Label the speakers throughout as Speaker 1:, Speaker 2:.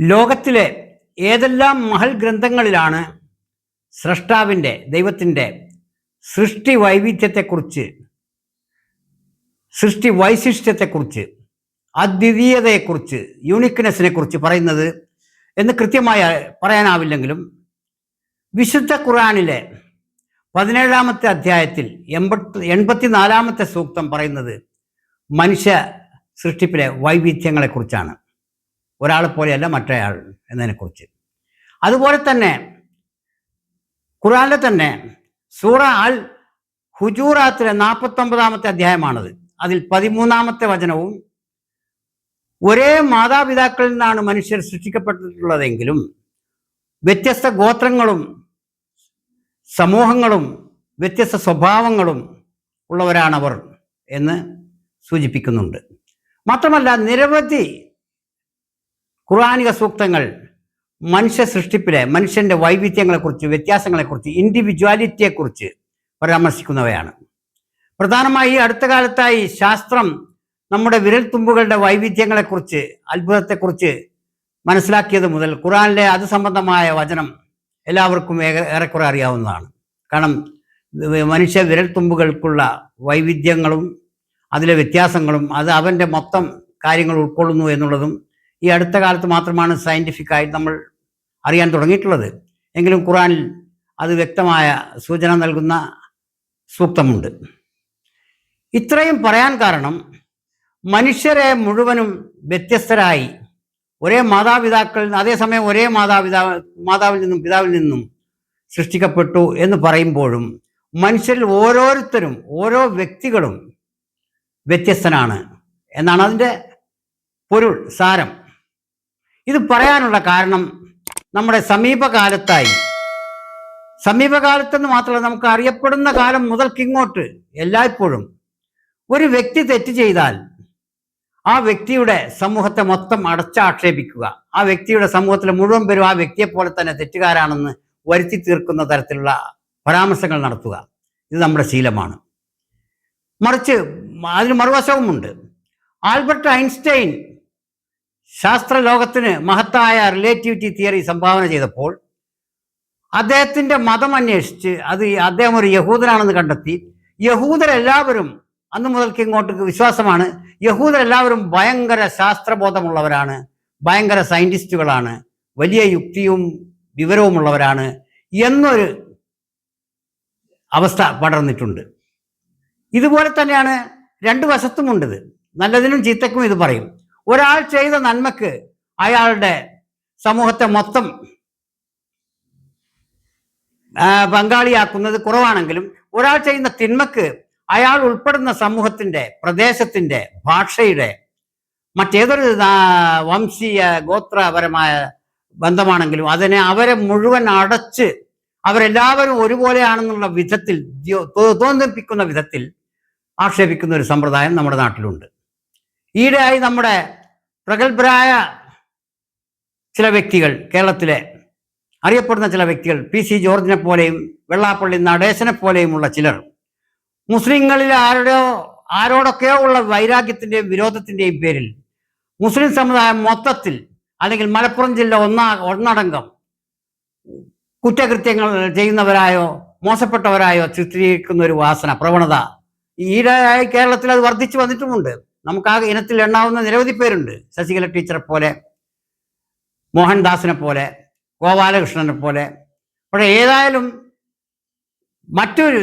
Speaker 1: ലോകത്തിലെ ഏതെല്ലാം മഹൽ ഗ്രന്ഥങ്ങളിലാണ് സ്രഷ്ടാവിന്റെ ദൈവത്തിന്റെ സൃഷ്ടി വൈവിധ്യത്തെക്കുറിച്ച് സൃഷ്ടി വൈശിഷ്ട്യത്തെക്കുറിച്ച് അദ്വിതീയതയെക്കുറിച്ച് യൂണിക്നെസ്സിനെ കുറിച്ച് പറയുന്നത് എന്ന് കൃത്യമായി പറയാനാവില്ലെങ്കിലും വിശുദ്ധ ഖുറാനിലെ പതിനേഴാമത്തെ അധ്യായത്തിൽ എൺപത്തി എൺപത്തിനാലാമത്തെ സൂക്തം പറയുന്നത് മനുഷ്യ സൃഷ്ടിപ്പിലെ വൈവിധ്യങ്ങളെക്കുറിച്ചാണ്. ഒരാളെ പോലെയല്ല മറ്റേയാൾ എന്നതിനെക്കുറിച്ച്. അതുപോലെ തന്നെ ഖുറാനിലെ തന്നെ സൂറ അൽ ഹുജൂറാത്തിലെ നാൽപ്പത്തൊമ്പതാമത്തെ അധ്യായമാണത്. അതിൽ പതിമൂന്നാമത്തെ വചനവും ഒരേ മാതാപിതാക്കളിൽ നിന്നാണ് മനുഷ്യർ സൃഷ്ടിക്കപ്പെട്ടിട്ടുള്ളതെങ്കിലും വ്യത്യസ്ത ഗോത്രങ്ങളും സമൂഹങ്ങളും വ്യത്യസ്ത സ്വഭാവങ്ങളും ഉള്ളവരാണവർ എന്ന് സൂചിപ്പിക്കുന്നുണ്ട്. മാത്രമല്ല നിരവധി ഖുർആാനിക സൂക്തങ്ങൾ മനുഷ്യ സൃഷ്ടിപ്പിലെ മനുഷ്യന്റെ വൈവിധ്യങ്ങളെക്കുറിച്ച് വ്യത്യാസങ്ങളെക്കുറിച്ച് ഇൻഡിവിജ്വാലിറ്റിയെക്കുറിച്ച് പരാമർശിക്കുന്നവയാണ്. പ്രധാനമായി ഈ അടുത്ത കാലത്തായി ശാസ്ത്രം നമ്മുടെ വിരൽത്തുമ്പുകളുടെ വൈവിധ്യങ്ങളെക്കുറിച്ച് അത്ഭുതത്തെക്കുറിച്ച് മനസ്സിലാക്കിയത് മുതൽ ഖുറാനിലെ അത് സംബന്ധമായ വചനം എല്ലാവർക്കും ഏറെക്കുറെ അറിയാവുന്നതാണ്. കാരണം മനുഷ്യ വിരൽത്തുമ്പുകൾക്കുള്ള വൈവിധ്യങ്ങളും അതിലെ വ്യത്യാസങ്ങളും അത് അവന്റെ മൊത്തം കാര്യങ്ങൾ ഉൾക്കൊള്ളുന്നു എന്നുള്ളതും ഈ അടുത്ത കാലത്ത് മാത്രമാണ് സയന്റിഫിക്കായി നമ്മൾ അറിയാൻ തുടങ്ങിയിട്ടുള്ളത്. എങ്കിലും ഖുറാനിൽ അത് വ്യക്തമായ സൂചന നൽകുന്ന സൂക്തമുണ്ട്. ഇത്രയും പറയാൻ കാരണം മനുഷ്യരെ മുഴുവനും വ്യത്യസ്തരായി ഒരേ മാതാപിതാക്കളിൽ അതേസമയം ഒരേ മാതാപിതാ മാതാവിൽ നിന്നും പിതാവിൽ നിന്നും സൃഷ്ടിക്കപ്പെട്ടു എന്ന് പറയുമ്പോഴും മനുഷ്യരിൽ ഓരോരുത്തരും ഓരോ വ്യക്തികളും വ്യത്യസ്തനാണ് എന്നാണ് അതിന്റെ പൊരുൾ സാരം. ഇത് പറയാനുള്ള കാരണം നമ്മുടെ സമീപകാലത്തായി. സമീപകാലത്തെന്ന് മാത്രമല്ല നമുക്ക് അറിയപ്പെടുന്ന കാലം മുതൽക്കിങ്ങോട്ട് എല്ലായ്പ്പോഴും. ഒരു വ്യക്തി തെറ്റ് ചെയ്താൽ ആ വ്യക്തിയുടെ സമൂഹത്തെ മൊത്തം അടച്ചാക്ഷേപിക്കുക ആ വ്യക്തിയുടെ സമൂഹത്തിലെ മുഴുവൻ പേരും ആ വ്യക്തിയെ പോലെ തന്നെ തെറ്റുകാരാണെന്ന് വരുത്തി തീർക്കുന്ന തരത്തിലുള്ള പരാമർശങ്ങൾ നടത്തുക. ഇത് നമ്മുടെ ശീലമാണ്. മറിച്ച് അതിന് മറുവശവുമുണ്ട്. ആൽബർട്ട് ഐൻസ്റ്റൈൻ ശാസ്ത്ര ലോകത്തിന് മഹത്തായ റിലേറ്റിവിറ്റി തിയറി സംഭാവന ചെയ്തപ്പോൾ അദ്ദേഹത്തിന്റെ മതം അന്വേഷിച്ച് അത് അദ്ദേഹം ഒരു യഹൂദനാണെന്ന് കണ്ടെത്തി. യഹൂദരെല്ലാവരും അന്ന് മുതൽക്ക് ഇങ്ങോട്ട് വിശ്വാസമാണ്. യഹൂദരെല്ലാവരും ഭയങ്കര ശാസ്ത്രബോധമുള്ളവരാണ്. ഭയങ്കര സയന്റിസ്റ്റുകളാണ് വലിയ യുക്തിയും വിവരവുമുള്ളവരാണ് എന്നൊരു അവസ്ഥ പടർന്നിട്ടുണ്ട്. ഇതുപോലെ തന്നെയാണ് രണ്ട് വശത്തുമുണ്ടത് നല്ലതിനും ചീത്തക്കും ഇത് പറയും. ഒരാൾ ചെയ്ത നന്മക്ക് അയാളുടെ സമൂഹത്തെ മൊത്തം പങ്കാളിയാക്കുന്നത് കുറവാണെങ്കിലും ഒരാൾ ചെയ്യുന്ന തിന്മക്ക് അയാൾ ഉൾപ്പെടുന്ന സമൂഹത്തിന്റെ പ്രദേശത്തിന്റെ ഭാഷയുടെ മറ്റേതൊരു വംശീയ ഗോത്രപരമായ ബന്ധമാണെങ്കിലും അതിനെ അവരെ മുഴുവൻ അടച്ച് അവരെല്ലാവരും ഒരുപോലെയാണെന്നുള്ള വിധത്തിൽ തോന്നിപ്പിക്കുന്ന വിധത്തിൽ ആക്ഷേപിക്കുന്ന ഒരു സമ്പ്രദായം നമ്മുടെ നാട്ടിലുണ്ട്. ഈയിടെയായി നമ്മുടെ പ്രഗത്ഭരായ ചില വ്യക്തികൾ കേരളത്തിലെ അറിയപ്പെടുന്ന ചില വ്യക്തികൾ പി സി ജോർജിനെ പോലെയും വെള്ളാപ്പള്ളി നടേശനെ പോലെയുമുള്ള ചിലർ. മുസ്ലിങ്ങളിൽ ആരുടെയോ ആരോടൊക്കെയോ ഉള്ള വൈരാഗ്യത്തിന്റെയും വിരോധത്തിന്റെയും പേരിൽ മുസ്ലിം സമുദായം മൊത്തത്തിൽ അല്ലെങ്കിൽ മലപ്പുറം ജില്ല ഒന്നാ ഒന്നടങ്കം കുറ്റകൃത്യങ്ങൾ ചെയ്യുന്നവരായോ മോശപ്പെട്ടവരായോ ചിത്രീകരിക്കുന്ന ഒരു വാസന പ്രവണത ഈയിടെയായി കേരളത്തിൽ അത് വർദ്ധിച്ചു വന്നിട്ടുമുണ്ട്. നമുക്ക് ആ ഇനത്തിൽ എണ്ണാവുന്ന നിരവധി പേരുണ്ട്. ശശികല ടീച്ചറെ പോലെ മോഹൻദാസിനെ പോലെ ഗോപാലകൃഷ്ണനെ പോലെ. പക്ഷേ ഏതായാലും മറ്റൊരു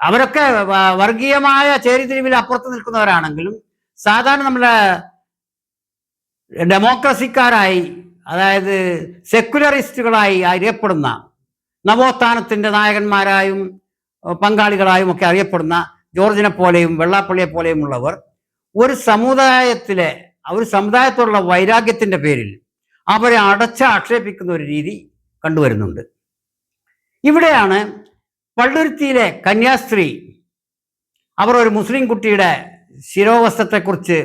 Speaker 1: അവരൊക്കെ വർഗീയമായ ചേരിതിരിവിൽ അപ്പുറത്ത് നിൽക്കുന്നവരാണെങ്കിലും സാധാരണ നമ്മുടെ ഡെമോക്രസിക്കാരായി അതായത് സെക്കുലറിസ്റ്റുകളായി അറിയപ്പെടുന്ന നവോത്ഥാനത്തിന്റെ നായകന്മാരായും പങ്കാളികളായും ഒക്കെ അറിയപ്പെടുന്ന ജോർജിനെ പോലെയും വെള്ളാപ്പള്ളിയെ പോലെയും ഉള്ളവർ ഒരു സമുദായത്തിലെ ഒരു സമുദായത്തോടുള്ള വൈരാഗ്യത്തിന്റെ പേരിൽ അവരെ അടച്ച ആക്ഷേപിക്കുന്ന ഒരു രീതി കണ്ടുവരുന്നുണ്ട്. ഇവിടെയാണ് പള്ളുരുത്തിയിലെ കന്യാസ്ത്രീ അവർ ഒരു മുസ്ലിം കുട്ടിയുടെ ശിരോവസ്ത്രത്തെക്കുറിച്ച്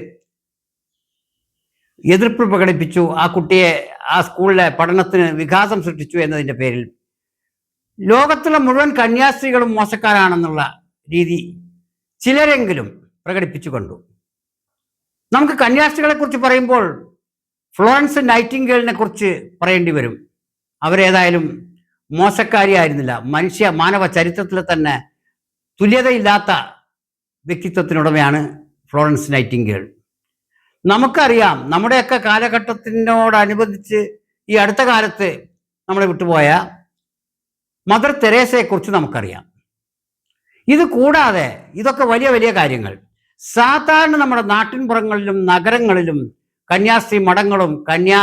Speaker 1: എതിർപ്പ് പ്രകടിപ്പിച്ചു. ആ കുട്ടിയെ ആ സ്കൂളിലെ പഠനത്തിന് വികാസം സൃഷ്ടിച്ചു എന്നതിന്റെ പേരിൽ. ലോകത്തിലെ മുഴുവൻ കന്യാസ്ത്രീകളും മോശക്കാരാണെന്നുള്ള രീതി ചിലരെങ്കിലും പ്രകടിപ്പിച്ചു കണ്ടു. നമുക്ക് കന്യാസ്ത്രീകളെ കുറിച്ച് പറയുമ്പോൾ ഫ്ലോറൻസ് നൈറ്റിംഗേളിനെ കുറിച്ച് പറയേണ്ടി വരും. അവരേതായാലും മോശക്കാരിയായിരുന്നില്ല. മനുഷ്യ മാനവ ചരിത്രത്തിൽ തന്നെ തുല്യതയില്ലാത്ത വ്യക്തിത്വത്തിനുടമയാണ് ഫ്ലോറൻസ് നൈറ്റിംഗേൾ നമുക്കറിയാം നമ്മുടെയൊക്കെ കാലഘട്ടത്തിനോടനുബന്ധിച്ച് ഈ അടുത്ത കാലത്ത് നമ്മളെ വിട്ടുപോയ മദർ തെരേസയെക്കുറിച്ച് നമുക്കറിയാം. ഇത് കൂടാതെ ഇതൊക്കെ വലിയ വലിയ കാര്യങ്ങൾ. സാധാരണ നമ്മുടെ നാട്ടിൻപുറങ്ങളിലും നഗരങ്ങളിലും കന്യാസ്ത്രീ മഠങ്ങളും കന്യാ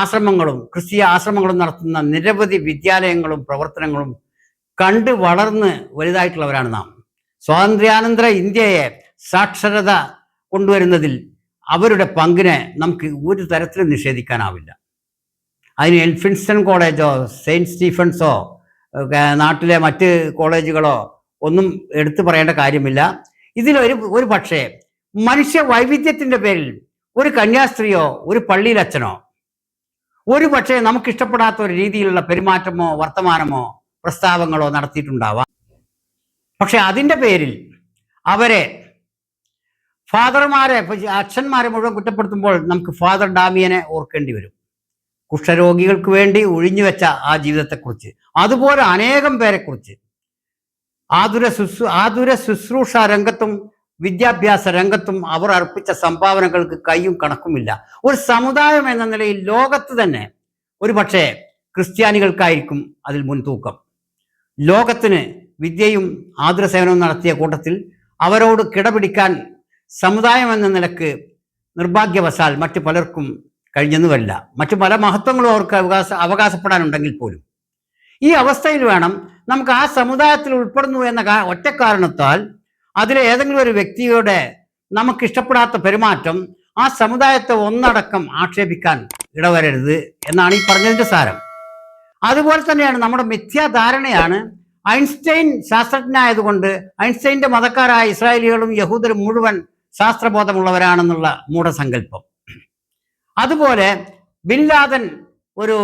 Speaker 1: ആശ്രമങ്ങളും ക്രിസ്തീയ ആശ്രമങ്ങളും നടത്തുന്ന നിരവധി വിദ്യാലയങ്ങളും പ്രവർത്തനങ്ങളും കണ്ട് വളർന്ന് വലുതായിട്ടുള്ളവരാണ് നാം. സ്വാതന്ത്ര്യാനന്തര ഇന്ത്യയെ സാക്ഷരത കൊണ്ടുവരുന്നതിൽ അവരുടെ പങ്കിനെ നമുക്ക് ഒരു തരത്തിലും നിഷേധിക്കാനാവില്ല. അതിന് എൽഫിൻസ്റ്റൺ കോളേജോ സെയിന്റ് സ്റ്റീഫൻസോ നാട്ടിലെ മറ്റ് കോളേജുകളോ ഒന്നും എടുത്തു പറയേണ്ട കാര്യമില്ല. ഇതിലൊരു ഒരു പക്ഷേ മനുഷ്യ വൈവിധ്യത്തിന്റെ പേരിൽ ഒരു കന്യാസ്ത്രീയോ ഒരു പള്ളിയിലച്ഛനോ ഒരു പക്ഷേ നമുക്ക് ഇഷ്ടപ്പെടാത്ത ഒരു രീതിയിലുള്ള പെരുമാറ്റമോ വർത്തമാനമോ പ്രസ്താവങ്ങളോ നടത്തിയിട്ടുണ്ടാവാം. പക്ഷെ അതിന്റെ പേരിൽ അവരെ ഫാദർമാരെ അച്ഛന്മാരെ മുഴുവൻ കുറ്റപ്പെടുത്തുമ്പോൾ നമുക്ക് ഫാദർ ഡാമിയനെ ഓർക്കേണ്ടി വരും. കുഷ്ഠരോഗികൾക്ക് വേണ്ടി ഒഴിഞ്ഞു വെച്ച ആ ജീവിതത്തെക്കുറിച്ച്. അതുപോലെ അനേകം പേരെക്കുറിച്ച്. ആതുര ശുശ്രൂ ആതുര ശുശ്രൂഷ രംഗത്തും വിദ്യാഭ്യാസ രംഗത്തും അവർ അർപ്പിച്ച സംഭാവനകൾക്ക് കൈയും കണക്കുമില്ല. ഒരു സമുദായം എന്ന നിലയിൽ ലോകത്ത് തന്നെ ഒരു പക്ഷേ ക്രിസ്ത്യാനികൾക്കായിരിക്കും അതിൽ മുൻതൂക്കം. ലോകത്തിന് വിദ്യയും ആതുര സേവനവും നടത്തിയ കൂട്ടത്തിൽ അവരോട് കിടപിടിക്കാൻ സമുദായം എന്ന നിലയ്ക്ക് നിർഭാഗ്യവശാൽ മറ്റു പലർക്കും കഴിഞ്ഞെന്ന് വരില്ല മറ്റു പല മഹത്വങ്ങളും അവർക്ക് അവകാശ അവകാശപ്പെടാനുണ്ടെങ്കിൽ പോലും. ഈ അവസ്ഥയിൽ വേണം നമുക്ക് ആ സമുദായത്തിൽ ഉൾപ്പെടുന്നു എന്ന ഒറ്റ കാരണത്താൽ അതിലെ ഏതെങ്കിലും ഒരു വ്യക്തിയുടെ നമുക്ക് ഇഷ്ടപ്പെടാത്ത പെരുമാറ്റം ആ സമുദായത്തെ ഒന്നടക്കം ആക്ഷേപിക്കാൻ ഇടവരരുത് എന്നാണ് ഈ പറഞ്ഞതിന്റെ സാരം. അതുപോലെ തന്നെയാണ് നമ്മുടെ മിഥ്യാധാരണയാണ് ഐൻസ്റ്റൈൻ ശാസ്ത്രജ്ഞനായതുകൊണ്ട് ഐൻസ്റ്റൈന്റെ മതക്കാരായ ഇസ്രായേലികളും യഹൂദരും മുഴുവൻ ശാസ്ത്രബോധമുള്ളവരാണെന്നുള്ള മൂഢസങ്കല്പം. അതുപോലെ ബിൻ ലാദൻ ഒരു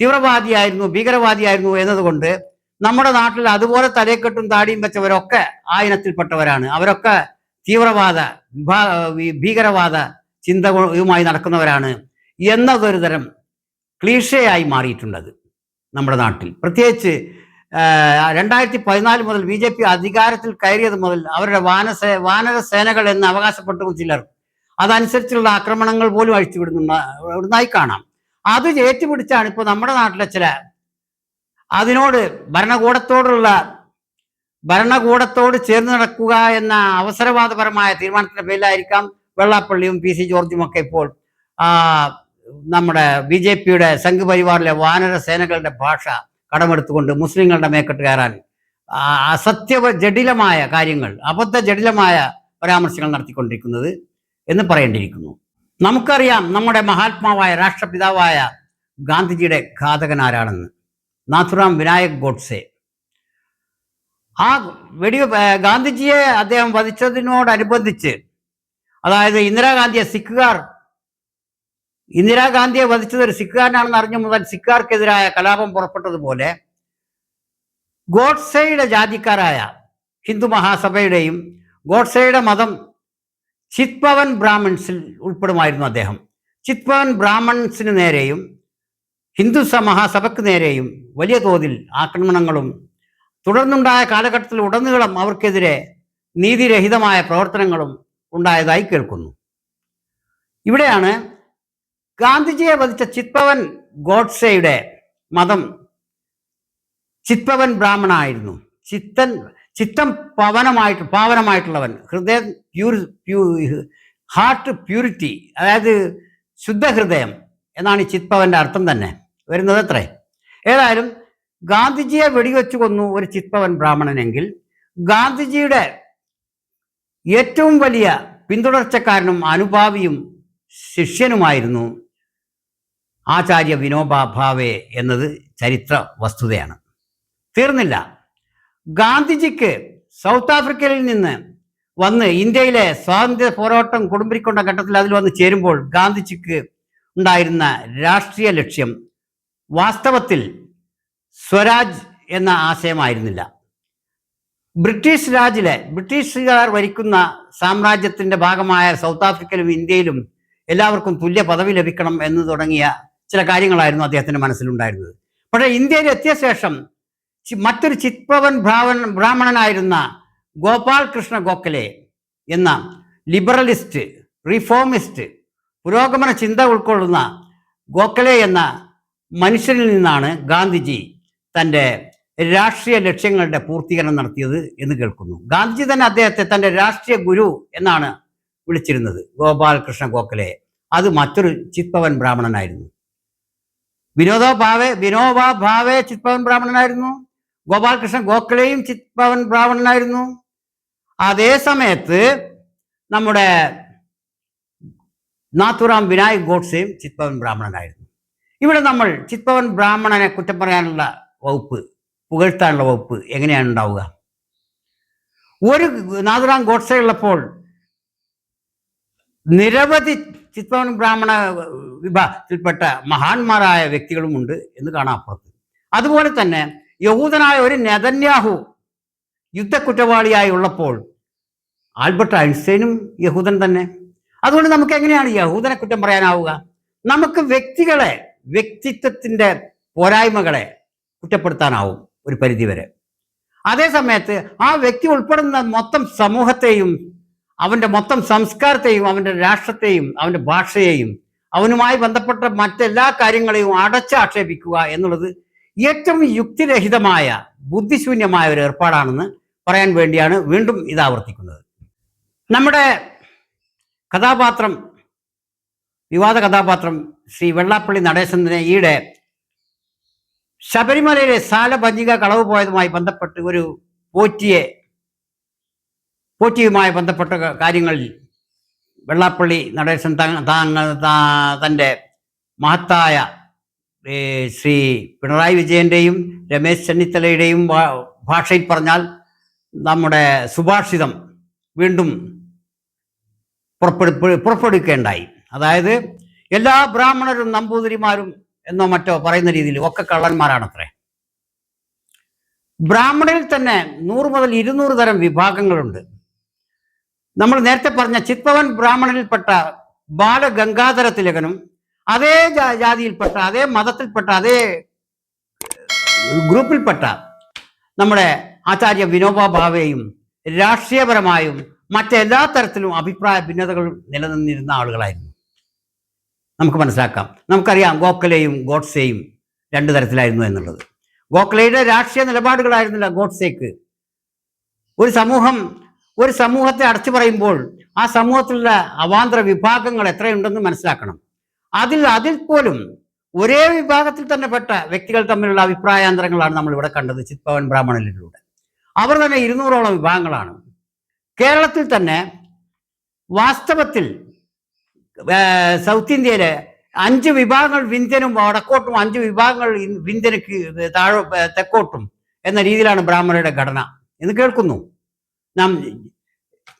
Speaker 1: തീവ്രവാദിയായിരുന്നു ഭീകരവാദിയായിരുന്നു എന്നതുകൊണ്ട് നമ്മുടെ നാട്ടിൽ അതുപോലെ തലയെക്കെട്ടും താടിയും വെച്ചവരൊക്കെ ആ ഇനത്തിൽപ്പെട്ടവരാണ് അവരൊക്കെ തീവ്രവാദ ഭീകരവാദ ചിന്തയുമായി നടക്കുന്നവരാണ് എന്നതൊരു തരം ക്ലീഷയായി മാറിയിട്ടുണ്ടത് നമ്മുടെ നാട്ടിൽ. പ്രത്യേകിച്ച് രണ്ടായിരത്തി പതിനാല് മുതൽ ബി ജെ പി അധികാരത്തിൽ കയറിയത് മുതൽ അവരുടെ വാനസേ വാനര സേനകൾ എന്ന് അവകാശപ്പെട്ടു ചിലർ അതനുസരിച്ചുള്ള ആക്രമണങ്ങൾ പോലും അഴിച്ചുവിടുന്ന ഇവിടുന്നായി കാണാം. അത് ഏറ്റുപിടിച്ചാണ് ഇപ്പോൾ നമ്മുടെ നാട്ടിലെ ചില അതിനോട് ഭരണകൂടത്തോടുള്ള ഭരണകൂടത്തോട് ചേർന്ന് നടക്കുക എന്ന അവസരവാദപരമായ തീരുമാനത്തിന്റെ പേരിലായിരിക്കാം വെള്ളാപ്പള്ളിയും പി സി ജോർജും ഒക്കെ ഇപ്പോൾ നമ്മുടെ ബി ജെ പിയുടെ സംഘപരിവാറിലെ വാനര സേനകളുടെ ഭാഷ കടമെടുത്തുകൊണ്ട് മുസ്ലിങ്ങളുടെ മേക്കെട്ട് കയറാൻ അസത്യ ജടിലമായ കാര്യങ്ങൾ അബദ്ധ ജടിലമായ പരാമർശങ്ങൾ നടത്തിക്കൊണ്ടിരിക്കുന്നത് എന്ന് പറയേണ്ടിയിരിക്കുന്നു. നമുക്കറിയാം നമ്മുടെ മഹാത്മാവായ രാഷ്ട്രപിതാവായ ഗാന്ധിജിയുടെ ഘാതകൻ നാഥുറാം വിനായക് ഗോഡ്സെ. ആ വെടി ഗാന്ധിജിയെ അദ്ദേഹം വധിച്ചതിനോടനുബന്ധിച്ച് അതായത് ഇന്ദിരാഗാന്ധിയെ സിഖുകാർ ഇന്ദിരാഗാന്ധിയെ വധിച്ചത് ഒരു സിഖുകാരനാണെന്ന് അറിഞ്ഞ മുതൽ സിഖുകാർക്കെതിരായ കലാപം പുറപ്പെട്ടതുപോലെ ഗോഡ്സെയുടെ ജാതിക്കാരായ ഹിന്ദു മഹാസഭയുടെയും ഗോഡ്സെയുടെ മതം ചിത്പവൻ ബ്രാഹ്മൺസിൽ ഉൾപ്പെടുമായിരുന്നു അദ്ദേഹം. ചിത്പവൻ ബ്രാഹ്മൺസിന് നേരെയും ഹിന്ദു മഹാസഭയ്ക്ക് നേരെയും വലിയ തോതിൽ ആക്രമണങ്ങളും തുടർന്നുണ്ടായ കാലഘട്ടത്തിൽ ഉടനീളം അവർക്കെതിരെ നീതിരഹിതമായ പ്രവർത്തനങ്ങളും ഉണ്ടായതായി കേൾക്കുന്നു. ഇവിടെയാണ് ഗാന്ധിജിയെ വധിച്ച ചിത്പവൻ ഗോഡ്സെയുടെ മതം ചിത്പവൻ ബ്രാഹ്മണ ആയിരുന്നു ചിത്തൻ ചിത്തം പവനമായിട്ട് പാവനമായിട്ടുള്ളവൻ. ഹൃദയം പ്യൂർ പ്യൂ ഹാർട്ട് പ്യൂരിറ്റി അതായത് ശുദ്ധഹൃദയം എന്നാണ് ഈ ചിത്പവന്റെ അർത്ഥം തന്നെ. വരുന്നത് അത്രേ ഏതായാലും ഗാന്ധിജിയെ വെടിവെച്ചു കൊന്നു ഒരു ചിത്പവൻ ബ്രാഹ്മണനെങ്കിൽ ഗാന്ധിജിയുടെ ഏറ്റവും വലിയ പിന്തുടർച്ചക്കാരനും അനുഭാവിയും ശിഷ്യനുമായിരുന്നു ആചാര്യ വിനോബാ ഭാവെ എന്നത് ചരിത്ര വസ്തുതയാണ്. തീർന്നില്ല. ഗാന്ധിജിക്ക് സൗത്ത് ആഫ്രിക്കയിൽ നിന്ന് വന്ന് ഇന്ത്യയിലെ സ്വാതന്ത്ര്യ പോരാട്ടം കുടുംബിക്കൊണ്ട ഘട്ടത്തിൽ അതിൽ വന്ന് ചേരുമ്പോൾ ഗാന്ധിജിക്ക് ഉണ്ടായിരുന്ന രാഷ്ട്രീയ ലക്ഷ്യം വാസ്തവത്തിൽ സ്വരാജ് എന്ന ആശയമായിരുന്നില്ല. ബ്രിട്ടീഷ് രാജിലെ ബ്രിട്ടീഷുകാർ ഭരിക്കുന്ന സാമ്രാജ്യത്തിന്റെ ഭാഗമായ സൗത്ത് ആഫ്രിക്കയിലും ഇന്ത്യയിലും എല്ലാവർക്കും തുല്യ പദവി ലഭിക്കണം എന്ന് തുടങ്ങിയ ചില കാര്യങ്ങളായിരുന്നു അദ്ദേഹത്തിന്റെ മനസ്സിലുണ്ടായിരുന്നത്. പക്ഷേ ഇന്ത്യയിൽ എത്തിയ ശേഷം മറ്റൊരു ചിത്പവൻ ബ്രാഹ്മൺ ബ്രാഹ്മണനായിരുന്ന ഗോപാൽ കൃഷ്ണ ഗോഖലെ എന്ന ലിബറലിസ്റ്റ് റിഫോമിസ്റ്റ് പുരോഗമന ചിന്ത ഉൾക്കൊള്ളുന്ന ഗോഖലെ എന്ന മനുഷ്യനിൽ നിന്നാണ് ഗാന്ധിജി തന്റെ രാഷ്ട്രീയ ലക്ഷ്യങ്ങളുടെ പൂർത്തീകരണം നടത്തിയത് എന്ന് കേൾക്കുന്നു. ഗാന്ധിജി തന്നെ അദ്ദേഹത്തെ തന്റെ രാഷ്ട്രീയ ഗുരു എന്നാണ് വിളിച്ചിരുന്നത് ഗോപാലകൃഷ്ണ ഗോഖലെ. അത് മറ്റൊരു ചിത്പവൻ ബ്രാഹ്മണനായിരുന്നു. വിനോദോ ഭാവെ വിനോബ ഭാവെ ചിത്പവൻ ബ്രാഹ്മണനായിരുന്നു. ഗോപാലകൃഷ്ണൻ ഗോഖലെയും ചിത്പവൻ ബ്രാഹ്മണനായിരുന്നു. അതേ സമയത്ത് നമ്മുടെ നാഥുറാം വിനായക് ഗോഡ്സെയും ചിത്പവൻ ബ്രാഹ്മണനായിരുന്നു. ഇവിടെ നമ്മൾ ചിത്പവൻ ബ്രാഹ്മണനെ കുറ്റം പറയാനുള്ള വകുപ്പ് പുകഴ്ത്താനുള്ള വകുപ്പ് എങ്ങനെയാണ് ഉണ്ടാവുക? ഒരു നാഥുറാം ഗോഡ്സെ ഉള്ളപ്പോൾ നിരവധി ചിത്പവൻ ബ്രാഹ്മണ വിഭാഗത്തിൽപ്പെട്ട മഹാന്മാരായ വ്യക്തികളുമുണ്ട് എന്ന് കാണാം അപ്പുറത്ത്. അതുപോലെ തന്നെ യഹൂദനായ ഒരു നെതന്യാഹു യുദ്ധക്കുറ്റവാളിയായി ഉള്ളപ്പോൾ ആൽബർട്ട് ഐൻസ്റ്റൈനും യഹൂദൻ തന്നെ. അതുകൊണ്ട് നമുക്ക് എങ്ങനെയാണ് യഹൂദനെ കുറ്റം പറയാനാവുക? നമുക്ക് വ്യക്തികളെ വ്യക്തിത്വത്തിന്റെ പോരായ്മകളെ കുറ്റപ്പെടുത്താനാവും ഒരു പരിധിവരെ. അതേ സമയത്ത് ആ വ്യക്തി ഉൾപ്പെടുന്ന മൊത്തം സമൂഹത്തെയും അവന്റെ മൊത്തം സംസ്കാരത്തെയും അവന്റെ രാഷ്ട്രത്തെയും അവന്റെ ഭാഷയെയും അവനുമായി ബന്ധപ്പെട്ട മറ്റെല്ലാ കാര്യങ്ങളെയും അടച്ചാക്ഷേപിക്കുക എന്നുള്ളത് ഏറ്റവും യുക്തിരഹിതമായ ബുദ്ധിശൂന്യമായ ഒരു ഏർപ്പാടാണെന്ന് പറയാൻ വേണ്ടിയാണ് വീണ്ടും ഇത് ആവർത്തിക്കുന്നത്. നമ്മുടെ കഥാപാത്രം വിവാദ കഥാപാത്രം ശ്രീ വെള്ളാപ്പള്ളി നടേശനെ ഈയിടെ ശബരിമലയിലെ സാലഭഞ്ചിക കളവ് പോയതുമായി ബന്ധപ്പെട്ട് ഒരു പോറ്റിയെ പോറ്റിയുമായി ബന്ധപ്പെട്ട കാര്യങ്ങളിൽ വെള്ളാപ്പള്ളി നടേശൻ തന്റെ മഹത്തായ ശ്രീ പിണറായി വിജയന്റെയും രമേശ് ചെന്നിത്തലയുടെയും ഭാഷയിൽ പറഞ്ഞാൽ നമ്മുടെ സുഭാഷിതം വീണ്ടും പുറപ്പെടുപ്പ് പുറപ്പെടുക്കേണ്ടായി അതായത് എല്ലാ ബ്രാഹ്മണരും നമ്പൂതിരിമാരും എന്നോ മറ്റോ പറയുന്ന രീതിയിൽ ഒക്കെ കള്ളന്മാരാണത്രേ. ബ്രാഹ്മണരിൽ തന്നെ നൂറ് മുതൽ ഇരുന്നൂറ് തരം വിഭാഗങ്ങളുണ്ട്. നമ്മൾ നേരത്തെ പറഞ്ഞ ചിത്പവൻ ബ്രാഹ്മണരിൽപ്പെട്ട ബാലഗംഗാധര തിലകനും അതേ ജാതിയിൽപ്പെട്ട അതേ മതത്തിൽപ്പെട്ട അതേ ഗ്രൂപ്പിൽപ്പെട്ട നമ്മുടെ ആചാര്യ വിനോബ ഭാവെയും രാഷ്ട്രീയപരമായും മറ്റെല്ലാ തരത്തിലും അഭിപ്രായ ഭിന്നതകൾ നിലനിന്നിരുന്ന ആളുകളായിരുന്നു. നമുക്ക് മനസ്സിലാക്കാം. നമുക്കറിയാം ഗോഖലെയും ഗോഡ്സെയും രണ്ടു തരത്തിലായിരുന്നു എന്നുള്ളത്. ഗോഖലെയുടെ രാഷ്ട്രീയ നിലപാടുകളായിരുന്നില്ല ഗോഡ്സേക്ക്. ഒരു സമൂഹം ഒരു സമൂഹത്തെ അടച്ചു പറയുമ്പോൾ ആ സമൂഹത്തിലുള്ള അവാന്തര വിഭാഗങ്ങൾ എത്രയുണ്ടെന്ന് മനസ്സിലാക്കണം. അതിൽ അതിൽ പോലും ഒരേ വിഭാഗത്തിൽ തന്നെ പെട്ട വ്യക്തികൾ തമ്മിലുള്ള അഭിപ്രായാന്തരങ്ങളാണ് നമ്മൾ ഇവിടെ കണ്ടത് ചിത്പവൻ ബ്രാഹ്മണനിലൂടെ. അവർ തന്നെ ഇരുന്നൂറോളം വിഭാഗങ്ങളാണ്. കേരളത്തിൽ തന്നെ വാസ്തവത്തിൽ സൗത്ത് ഇന്ത്യയിലെ അഞ്ച് വിഭാഗങ്ങൾ വിന്ധ്യനും വടക്കോട്ടും അഞ്ച് വിഭാഗങ്ങൾ വിന്ധ്യനക്ക് താഴെ തെക്കോട്ടും എന്ന രീതിയിലാണ് ബ്രാഹ്മണരുടെ ഘടന. എന്ന് കേൾക്കുന്നു. നാം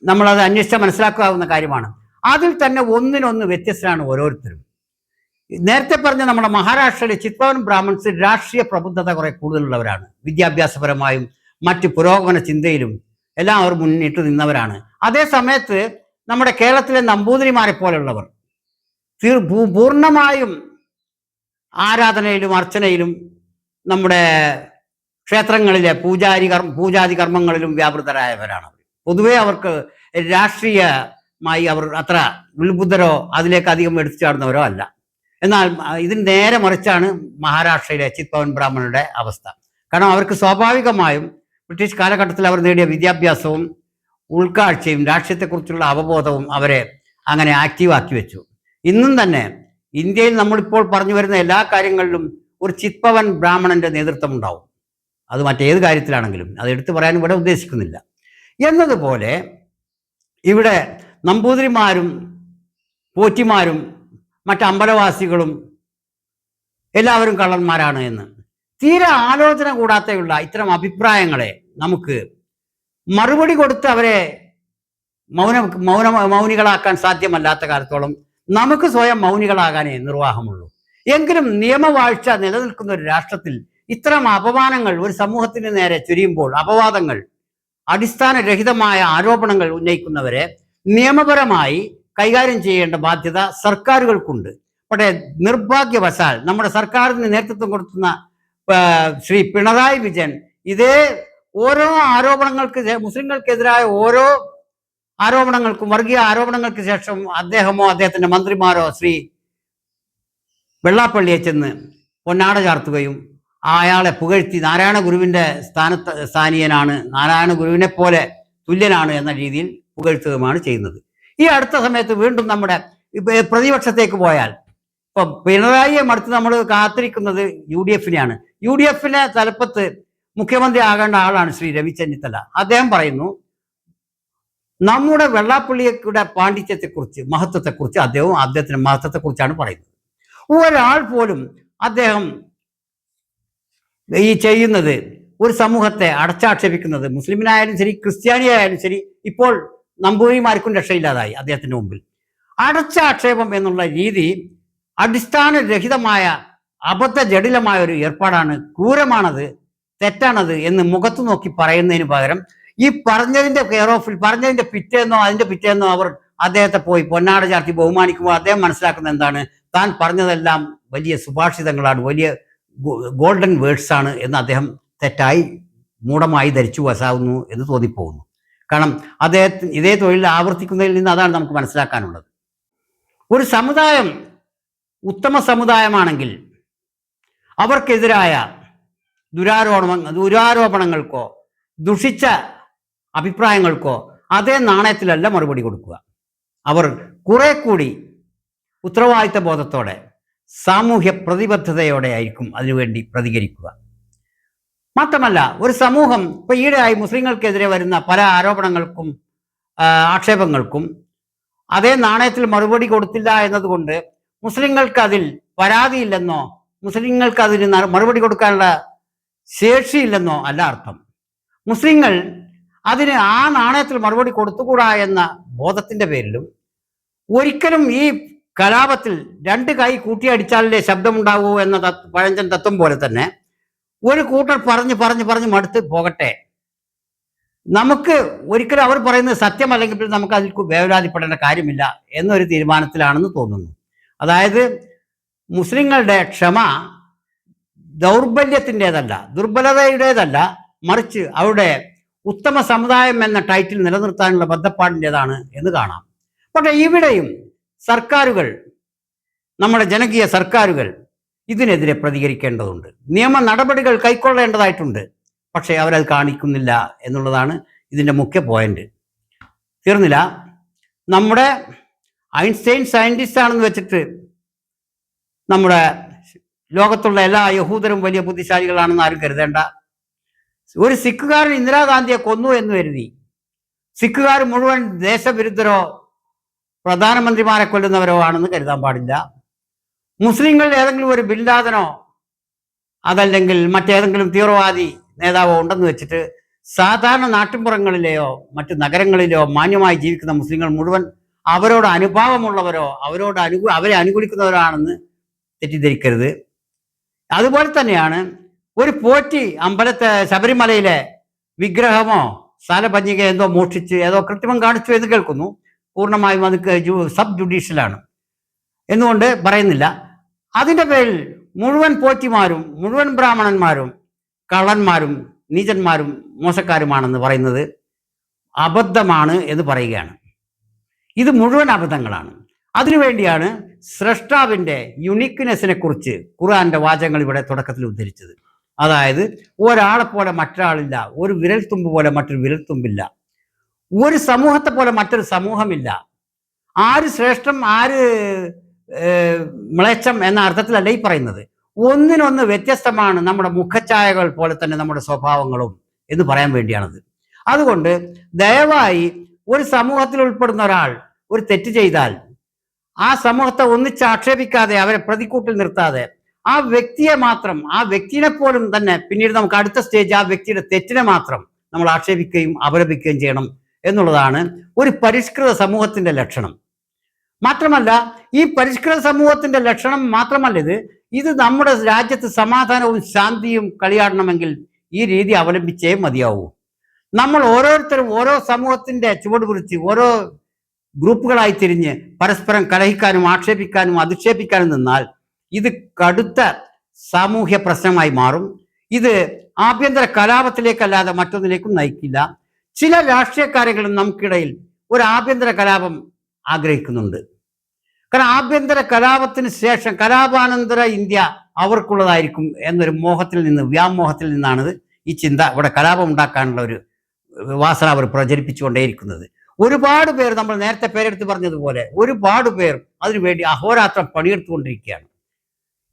Speaker 1: നമ്മളത് അന്വേഷിച്ചാൽ മനസ്സിലാക്കാവുന്ന കാര്യമാണ്. അതിൽ തന്നെ ഒന്നിനൊന്ന് വ്യത്യസ്തരാണ് ഓരോരുത്തരും. നേരത്തെ പറഞ്ഞ നമ്മുടെ മഹാരാഷ്ട്രയിലെ ചിത്പവൻ ബ്രാഹ്മൺസ് രാഷ്ട്രീയ പ്രബുദ്ധത കുറെ കൂടുതലുള്ളവരാണ്. വിദ്യാഭ്യാസപരമായും മറ്റ് പുരോഗമന ചിന്തയിലും എല്ലാം അവർ മുന്നിട്ട് നിന്നവരാണ്. അതേ സമയത്ത് നമ്മുടെ കേരളത്തിലെ നമ്പൂതിരിമാരെ പോലെയുള്ളവർ. തീർ- പൂർണമായും ആരാധനയിലും അർച്ചനയിലും നമ്മുടെ ക്ഷേത്രങ്ങളിലെ പൂജാരി കർമ്മ പൂജാതി കർമ്മങ്ങളിലും വ്യാപൃതരായവരാണ് പൊതുവെ അവർക്ക് രാഷ്ട്രീയമായി അവർ അത്ര ഉത്ബുദ്ധരോ അതിലേക്ക് അധികം എടുത്തു ചാടുന്നവരോ അല്ല. എന്നാൽ ഇതിന് നേരെ മറിച്ചാണ് മഹാരാഷ്ട്രയിലെ ചിത്പവൻ ബ്രാഹ്മണരുടെ അവസ്ഥ. കാരണം അവർക്ക് സ്വാഭാവികമായും ബ്രിട്ടീഷ് കാലഘട്ടത്തിൽ അവർ നേടിയ വിദ്യാഭ്യാസവും ഉൾക്കാഴ്ചയും രാഷ്ട്രീയത്തെക്കുറിച്ചുള്ള അവബോധവും അവരെ അങ്ങനെ ആക്റ്റീവാക്കി വെച്ചു. ഇന്നും തന്നെ ഇന്ത്യയിൽ നമ്മളിപ്പോൾ പറഞ്ഞു വരുന്ന എല്ലാ കാര്യങ്ങളിലും ഒരു ചിത്പവൻ ബ്രാഹ്മണന്റെ നേതൃത്വം ഉണ്ടാവും അത് മറ്റേത് കാര്യത്തിലാണെങ്കിലും അത് എടുത്തു പറയാൻ ഇവിടെ ഉദ്ദേശിക്കുന്നില്ല. എന്നതുപോലെ ഇവിടെ നമ്പൂതിരിമാരും പോറ്റിമാരും മറ്റ് അമ്പലവാസികളും എല്ലാവരും കള്ളന്മാരാണ് എന്ന് തീരെ ആലോചന കൂടാതെയുള്ള ഇത്തരം അഭിപ്രായങ്ങളെ നമുക്ക് മറുപടി കൊടുത്ത് അവരെ മൗന മൗന മൗനികളാക്കാൻ സാധ്യമല്ലാത്ത കാലത്തോളം നമുക്ക് സ്വയം മൗനികളാകാനേ നിർവാഹമുള്ളൂ. എങ്കിലും നിയമവാഴ്ച നിലനിൽക്കുന്ന ഒരു രാഷ്ട്രത്തിൽ ഇത്തരം അപമാനങ്ങൾ ഒരു സമൂഹത്തിന് നേരെ ചുരിയുമ്പോൾ അപവാദങ്ങൾ അടിസ്ഥാനരഹിതമായ ആരോപണങ്ങൾ ഉന്നയിക്കുന്നവരെ നിയമപരമായി കൈകാര്യം ചെയ്യേണ്ട ബാധ്യത സർക്കാരുകൾക്കുണ്ട്. പക്ഷേ നിർഭാഗ്യവശാൽ നമ്മുടെ സർക്കാരിന് നേതൃത്വം കൊടുക്കുന്ന ശ്രീ പിണറായി വിജയൻ ഇതേ ഓരോ ആരോപണങ്ങൾക്ക് മുസ്ലിങ്ങൾക്കെതിരായ ഓരോ ആരോപണങ്ങൾക്കും വർഗീയ ആരോപണങ്ങൾക്ക് ശേഷം അദ്ദേഹമോ അദ്ദേഹത്തിന്റെ മന്ത്രിമാരോ ശ്രീ വെള്ളാപ്പള്ളിയെ ചെന്ന് പൊന്നാട ചാർത്തുകയും അയാളെ പുകഴ്ത്തി നാരായണ ഗുരുവിന്റെ സ്ഥാനത്ത് സ്ഥാനീയനാണ് നാരായണ ഗുരുവിനെ പോലെ തുല്യനാണ് എന്ന രീതിയിൽ പുകഴ്ത്തുകയുമാണ് ചെയ്യുന്നത്. ഈ അടുത്ത സമയത്ത് വീണ്ടും നമ്മുടെ പ്രതിപക്ഷത്തേക്ക് പോയാൽ ഇപ്പൊ പിണറായിയെ മടുത്ത് നമ്മൾ കാത്തിരിക്കുന്നത് യു ഡി എഫിനെയാണ്. യു ഡി എഫിനെ തലപ്പത്ത് മുഖ്യമന്ത്രി ആകേണ്ട ആളാണ് ശ്രീ രവി ചെന്നിത്തല അദ്ദേഹം പറയുന്നു നമ്മുടെ വെള്ളാപ്പള്ളിയുടെ പാണ്ഡിത്യത്തെക്കുറിച്ച് മഹത്വത്തെക്കുറിച്ച് അദ്ദേഹവും അദ്ദേഹത്തിന്റെ മഹത്വത്തെക്കുറിച്ചാണ് പറയുന്നത്. ഒരാൾ പോലും അദ്ദേഹം ഈ ചെയ്യുന്നത് ഒരു സമൂഹത്തെ അടച്ചാക്ഷേപിക്കുന്നത് മുസ്ലിമിനായാലും ശരി ക്രിസ്ത്യാനിയായാലും ശരി ഇപ്പോൾ നമ്പൂരിമാർക്കും രക്ഷയില്ലാതായി അദ്ദേഹത്തിന്റെ മുമ്പിൽ. അടച്ചാക്ഷേപം എന്നുള്ള രീതി അടിസ്ഥാനരഹിതമായ അബദ്ധ ജടിലമായ ഒരു ഏർപ്പാടാണ് ക്രൂരമാണത്. തെറ്റാണത് എന്ന് മുഖത്ത് നോക്കി പറയുന്നതിന് പകരം ഈ പറഞ്ഞതിന്റെ കെയർ ഓഫിൽ പറഞ്ഞതിന്റെ പിറ്റേന്നോ അതിന്റെ പിറ്റേന്നോ അവർ അദ്ദേഹത്തെ പോയി പൊന്നാട ചാർത്തി ബഹുമാനിക്കുമ്പോൾ അദ്ദേഹം മനസ്സിലാക്കുന്നത് എന്താണ്? താൻ പറഞ്ഞതെല്ലാം വലിയ സുഭാഷിതങ്ങളാണ് വലിയ ഗോൾഡൻ വേർഡ്സ് ആണ് എന്ന് അദ്ദേഹം തെറ്റായി മൂഢമായി ധരിച്ചു വസാവുന്നു എന്ന് തോന്നിപ്പോകുന്നു. കാരണം അദ്ദേഹത്തിന് ഇതേ തൊഴിൽ ആവർത്തിക്കുന്നതിൽ നിന്ന് അതാണ് നമുക്ക് മനസ്സിലാക്കാനുള്ളത്. ഒരു സമുദായം ഉത്തമ സമുദായമാണെങ്കിൽ അവർക്കെതിരായ ദുരാരോപണ ദുരാരോപണങ്ങൾക്കോ ദുഷിച്ച അഭിപ്രായങ്ങൾക്കോ അതേ നാണയത്തിലല്ല മറുപടി കൊടുക്കുക. അവർ കുറെ കൂടി ഉത്തരവാദിത്ത ബോധത്തോടെ സാമൂഹ്യ പ്രതിബദ്ധതയോടെ ആയിരിക്കും അതിനുവേണ്ടി പ്രതികരിക്കുക. മാത്രമല്ല ഒരു സമൂഹം ഇപ്പൊ ഈയിടെയായി മുസ്ലിങ്ങൾക്കെതിരെ വരുന്ന പല ആരോപണങ്ങൾക്കും ആക്ഷേപങ്ങൾക്കും അതേ നാണയത്തിൽ മറുപടി കൊടുത്തില്ല എന്നതുകൊണ്ട് മുസ്ലിങ്ങൾക്ക് അതിൽ പരാതിയില്ലെന്നോ മുസ്ലിങ്ങൾക്ക് അതിന് മറുപടി കൊടുക്കാനുള്ള ശേഷിയില്ലെന്നോ അല്ല അർത്ഥം. മുസ്ലിങ്ങൾ അതിന് ആ നാണയത്തിൽ മറുപടി കൊടുത്തുകൂടാ എന്ന ബോധത്തിന്റെ പേരിലും ഒരിക്കലും ഈ കലാപത്തിൽ രണ്ട് കൈ കൂട്ടിയടിച്ചാലേ ശബ്ദമുണ്ടാവൂ എന്ന പഴഞ്ചൻ തത്വം പോലെ തന്നെ ഒരു കൂട്ടർ പറഞ്ഞ് പറഞ്ഞ് പറഞ്ഞ് മടുത്ത് പോകട്ടെ. നമുക്ക് ഒരിക്കലും അവർ പറയുന്നത് സത്യമല്ലെങ്കിൽ നമുക്ക് അതിൽ വേവലാതിപ്പെടേണ്ട കാര്യമില്ല എന്നൊരു തീരുമാനത്തിലാണെന്ന് തോന്നുന്നു. അതായത് മുസ്ലിങ്ങളുടെ ക്ഷമ ദൗർബല്യത്തിന്റെതല്ല ദുർബലതയുടേതല്ല മറിച്ച് അവിടെ ഉത്തമ സമുദായം എന്ന ടൈറ്റിൽ നിലനിർത്താനുള്ള ബദ്ധപ്പാടിന്റെതാണ് എന്ന് കാണാം. പക്ഷെ ഇവിടെയും സർക്കാരുകൾ നമ്മുടെ ജനകീയ സർക്കാരുകൾ ഇതിനെതിരെ പ്രതികരിക്കേണ്ടതുണ്ട്. നിയമ നടപടികൾ കൈക്കൊള്ളേണ്ടതായിട്ടുണ്ട്. പക്ഷേ അവരത് കാണിക്കുന്നില്ല എന്നുള്ളതാണ് ഇതിന്റെ മുഖ്യ പോയിന്റ് തീർന്നില്ല. നമ്മുടെ ഐൻസ്റ്റൈൻ സയന്റിസ്റ്റ് ആണെന്ന് വെച്ചിട്ട് നമ്മുടെ ലോകത്തുള്ള എല്ലാ യഹൂദരും വലിയ ബുദ്ധിശാലികളാണെന്ന് ആരും കരുതേണ്ട. ഒരു സിഖുകാരൻ ഇന്ദിരാഗാന്ധിയെ കൊന്നു എന്ന് കരുതി. സിഖുകാർ മുഴുവൻ ദേശവിരുദ്ധരോ പ്രധാനമന്ത്രിമാരെ കൊല്ലുന്നവരോ ആണെന്ന് കരുതാൻ പാടില്ല. മുസ്ലിങ്ങളിൽ ഏതെങ്കിലും ഒരു ബില്ലാദനോ അതല്ലെങ്കിൽ മറ്റേതെങ്കിലും തീവ്രവാദി നേതാവോ ഉണ്ടെന്ന് വെച്ചിട്ട് സാധാരണ നാട്ടിൻപുറങ്ങളിലെയോ മറ്റ് നഗരങ്ങളിലെയോ മാന്യമായി ജീവിക്കുന്ന മുസ്ലിങ്ങൾ മുഴുവൻ അവരോട് അനുഭാവമുള്ളവരോ അവരോട് അനുകൂ അവരെ അനുകൂലിക്കുന്നവരോ ആണെന്ന് തെറ്റിദ്ധരിക്കരുത്. അതുപോലെ തന്നെയാണ് ഒരു പോറ്റി അമ്പലത്തെ ശബരിമലയിലെ വിഗ്രഹമോ സ്ഥലപഞ്ഞിക എന്തോ മോഷ്ടിച്ച് ഏതോ കൃത്രിമം കാണിച്ചു എന്ന് കേൾക്കുന്നു. പൂർണമായും അത് സബ് ജുഡീഷ്യലാണ്. എന്നുകൊണ്ട് പറയുന്നില്ല. അതിന്റെ പേരിൽ മുഴുവൻ പോറ്റിമാരും മുഴുവൻ ബ്രാഹ്മണന്മാരും കള്ളന്മാരും നീചന്മാരും മോശക്കാരുമാണെന്ന് പറയുന്നത് അബദ്ധമാണ് എന്ന് പറയുകയാണ്. ഇത് മുഴുവൻ അബദ്ധങ്ങളാണ്. അതിനുവേണ്ടിയാണ് സ്രഷ്ടാവിന്റെ യുണീക്ക്നെസ്സിനെ കുറിച്ച് ഖുർആന്റെ വാചകങ്ങൾ ഇവിടെ തുടക്കത്തിൽ ഉദ്ധരിച്ചത്. അതായത് ഒരാളെ പോലെ മറ്റൊരാളില്ല ഒരു വിരൽത്തുമ്പ് പോലെ മറ്റൊരു വിരൽത്തുമ്പില്ല ഒരു സമൂഹത്തെ പോലെ മറ്റൊരു സമൂഹമില്ല. ആര് ശ്രേഷ്ഠം ആര് മ്ലേച്ഛം എന്ന അർത്ഥത്തിലല്ല ഈ പറയുന്നത്. ഒന്നിനൊന്ന് വ്യത്യസ്തമാണ് നമ്മുടെ മുഖഛായകൾ പോലെ തന്നെ നമ്മുടെ സ്വഭാവങ്ങളും എന്ന് പറയാൻ വേണ്ടിയാണത്. അതുകൊണ്ട് ദയവായി ഒരു സമൂഹത്തിൽ ഉൾപ്പെടുന്ന ഒരാൾ ഒരു തെറ്റ് ചെയ്താൽ ആ സമൂഹത്തെ ഒന്നിച്ച് ആക്ഷേപിക്കാതെ അവരെ പ്രതിക്കൂട്ടിൽ നിർത്താതെ ആ വ്യക്തിയെ മാത്രം ആ വ്യക്തിനെ പോലും തന്നെ പിന്നീട് നമുക്ക് അടുത്ത സ്റ്റേജ് ആ വ്യക്തിയുടെ തെറ്റിനെ മാത്രം നമ്മൾ ആക്ഷേപിക്കുകയും അപലപിക്കുകയും ചെയ്യണം എന്നുള്ളതാണ് ഒരു പരിഷ്കൃത സമൂഹത്തിന്റെ ലക്ഷണം. മാത്രമല്ല ഈ പരിഷ്കൃത സമൂഹത്തിന്റെ ലക്ഷണം മാത്രമല്ല ഇത് ഇത് നമ്മുടെ രാജ്യത്ത് സമാധാനവും ശാന്തിയും കളിയാടണമെങ്കിൽ ഈ രീതി അവലംബിച്ചേ മതിയാവൂ. നമ്മൾ ഓരോരുത്തരും ഓരോ സമൂഹത്തിന്റെ ചുവട് കുറിച്ച് ഓരോ ഗ്രൂപ്പുകളായി തിരിഞ്ഞ് പരസ്പരം കലഹിക്കാനും ആക്ഷേപിക്കാനും അധിക്ഷേപിക്കാനും നിന്നാൽ ഇത് കടുത്ത സാമൂഹ്യ പ്രശ്നമായി മാറും. ഇത് ആഭ്യന്തര കലാപത്തിലേക്കല്ലാതെ മറ്റൊന്നിലേക്കും നയിക്കില്ല. ചില രാഷ്ട്രീയക്കാരെങ്കിലും നമുക്കിടയിൽ ഒരു ആഭ്യന്തര കലാപം ആഗ്രഹിക്കുന്നുണ്ട്. കാരണം ആഭ്യന്തര കലാപത്തിന് ശേഷം കലാപാനന്തര ഇന്ത്യ അവർക്കുള്ളതായിരിക്കും എന്നൊരു മോഹത്തിൽ നിന്ന് വ്യാമോഹത്തിൽ നിന്നാണ് ഈ ചിന്ത ഇവിടെ കലാപം ഉണ്ടാക്കാനുള്ള ഒരു വാസന അവർ പ്രചരിപ്പിച്ചുകൊണ്ടേയിരിക്കുന്നത്. ഒരുപാട് പേർ നമ്മൾ നേരത്തെ പേരെടുത്ത് പറഞ്ഞതുപോലെ ഒരുപാട് പേർ അതിനുവേണ്ടി അഹോരാത്രം പണിയെടുത്തുകൊണ്ടിരിക്കുകയാണ്.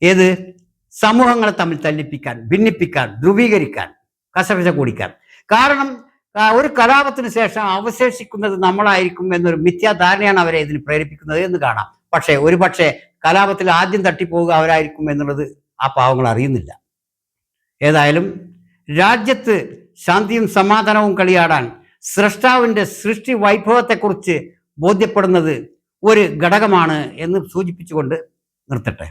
Speaker 1: ഏത്? സമൂഹങ്ങളെ തമ്മിൽ തല്ലിപ്പിക്കാൻ ഭിന്നിപ്പിക്കാൻ ധ്രുവീകരിക്കാൻ കസവിസ കൂടിക്കാൻ. കാരണം ഒരു കലാപത്തിന് ശേഷം അവശേഷിക്കുന്നത് നമ്മളായിരിക്കും എന്നൊരു മിഥ്യാധാരണയാണ് അവരെ ഇതിന് പ്രേരിപ്പിക്കുന്നത് എന്ന് കാണാം. പക്ഷേ ഒരു പക്ഷേ കലാപത്തിൽ ആദ്യം തട്ടിപ്പോവുക അവരായിരിക്കും എന്നുള്ളത് ആ പാവങ്ങൾ അറിയുന്നില്ല. ഏതായാലും രാജ്യത്ത് ശാന്തിയും സമാധാനവും കളിയാടാൻ സൃഷ്ടാവിന്റെ സൃഷ്ടി വൈഭവത്തെക്കുറിച്ച് ബോധ്യപ്പെടുന്നത് ഒരു ഘടകമാണ് എന്ന് സൂചിപ്പിച്ചുകൊണ്ട് നിർത്തട്ടെ.